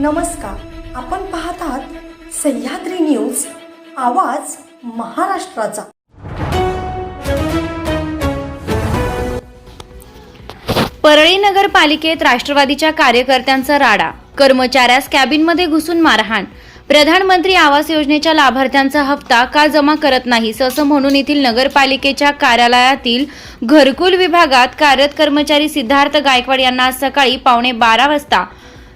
नमस्कार. आपण पाहत आहात सह्याद्री न्यूज आवाज महाराष्ट्राचा. परळी नगरपालिकेत राष्ट्रवादीच्या कार्यकर्त्यांचा राडा कर्मचाऱ्यास कॅबिनमध्ये घुसून मारहाण. प्रधानमंत्री आवास योजनेच्या लाभार्थ्यांचा हप्ता का जमा करत नाही असं म्हणून येथील नगरपालिकेच्या कार्यालयातील घरकुल विभागात कार्यरत कर्मचारी सिद्धार्थ गायकवाड यांना आज सकाळी पावणे बारा वाजता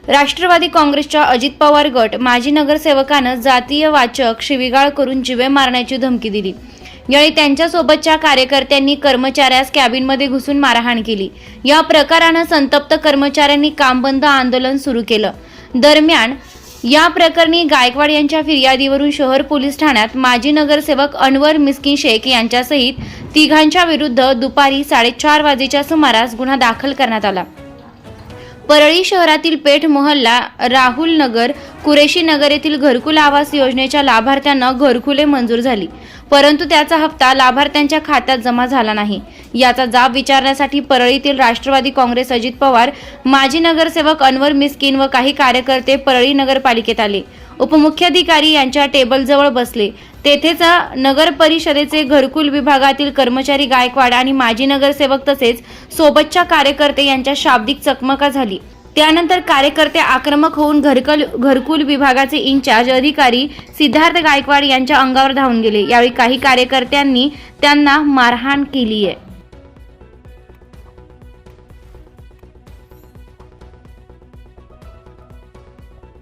राष्ट्रवादी काँग्रेसच्या अजित पवार गट माजी नगरसेवकानं जातीय वाचक शिविगाळ करून जिवे मारण्याची धमकी दिली. यावेळी त्यांच्यासोबतच्या कार्यकर्त्यांनी कर्मचाऱ्यास कॅबिनमध्ये घुसून मारहाण केली. या प्रकारानं संतप्त कर्मचाऱ्यांनी कामबंद आंदोलन सुरू केलं. दरम्यान या प्रकरणी गायकवाड यांच्या फिर्यादीवरून शहर पोलीस ठाण्यात माजी नगरसेवक अनवर मिस्किन शेख यांच्यासहित तिघांच्या विरुद्ध दुपारी साडेचार वाजेच्या सुमारास गुन्हा दाखल करण्यात आला. परळी शहरातील पेठ मोहल्ला राहुल नगर कुरेशी नगर येथील घरकुल आवास योजनेच्या लाभार्थ्यांना घरकुले मंजूर झाली. परंतु त्याचा हप्ता लाभार्थ्यांच्या खात्यात जमा झाला नाही. याचा जाब विचारण्यासाठी परळीतील राष्ट्रवादी काँग्रेस अजित पवार माजी नगरसेवक अनवर मिस्किन व काही कार्यकर्ते परळी नगरपालिकेत आले. उपमुख्याधिकारी यांच्या टेबलजवळ बसले. तेथेच नगर परिषदेचे घरकुल विभागातील कर्मचारी गायकवाड आणि माजी नगरसेवक तसेच सोबतच्या कार्यकर्ते यांच्या शाब्दिक चकमका झाली. त्यानंतर कार्यकर्ते आक्रमक होऊन घरकल घरकुल विभागाचे इंचार्ज अधिकारी सिद्धार्थ गायकवाड यांच्या अंगावर धावून गेले. यावेळी काही कार्यकर्त्यांनी त्यांना मारहाण केली आहे